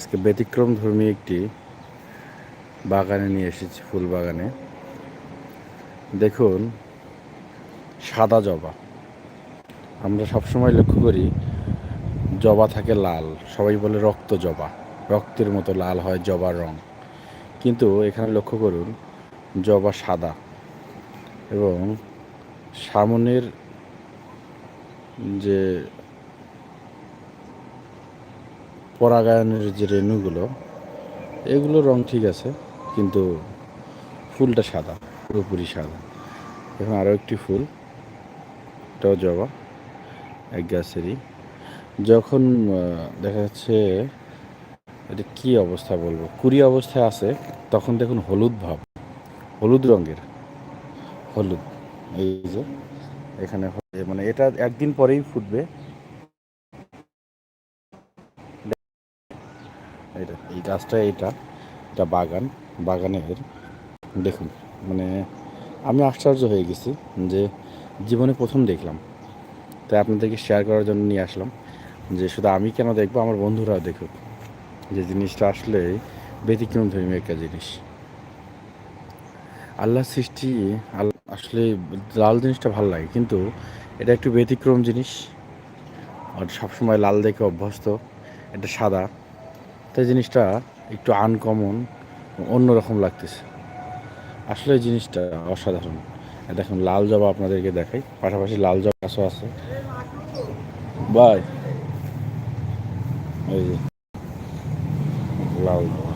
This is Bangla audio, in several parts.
আজকে ব্যতিক্রম ধর্মী একটি বাগানে নিয়ে এসেছি, ফুল বাগানে। দেখুন, সাদা জবা। আমরা সবসময় লক্ষ্য করি, জবা থাকে লাল। সবাই বলে রক্ত জবা। রক্তের মতো লাল হয় জবার রং। কিন্তু এখানে লক্ষ্য করুন, জবা সাদা এবং সামনের যে পরাগায়নের যে রেণুগুলো, এগুলো রং ঠিক আছে, কিন্তু ফুলটা সাদা, পুরোপুরি সাদা। এখন আরও একটি ফুল, এটাও জবা, এক গাছেরই। যখন দেখা যাচ্ছে, এটা কী অবস্থা বলব? কুড়ি অবস্থায় আছে, তখন দেখুন হলুদ ভাব, হলুদ রঙের, হলুদ। এই যে, এখানে মানে এটা একদিন পরেই ফুটবে। এটা, এই গাছটা এইটা, এটা বাগান, বাগানের। দেখুন মানে আমি আশ্চর্য হয়ে গেছি যে জীবনে প্রথম দেখলাম। তাই আপনাদেরকে শেয়ার করার জন্য নিয়ে আসলাম যে শুধু আমি কেন দেখব, আমার বন্ধুরাও দেখুক যে জিনিসটা আসলে ব্যতিক্রম ধর্মী একটা জিনিস। আল্লাহ সৃষ্টি আসলে লাল জিনিসটা ভালো লাগে, কিন্তু এটা একটু ব্যতিক্রম জিনিস। আর সবসময় লাল দেখে অভ্যস্ত, এটা সাদা। তাই জিনিসটা একটু আনকমন অন্যরকম লাগতেছে। আসলে জিনিসটা অসাধারণ। দেখুন, লাল জবা আপনাদেরকে দেখাই। পাশাপাশি লাল জবা গাছও আছে। বাই এই যে লাল জবা।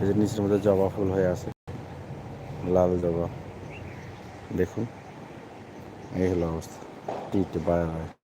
এই যে নিচের মধ্যে জবা ফুল হয়ে আছে। লাল জবা। দেখুন, এই হলো অবস্থা। টিটে, বাই বাই।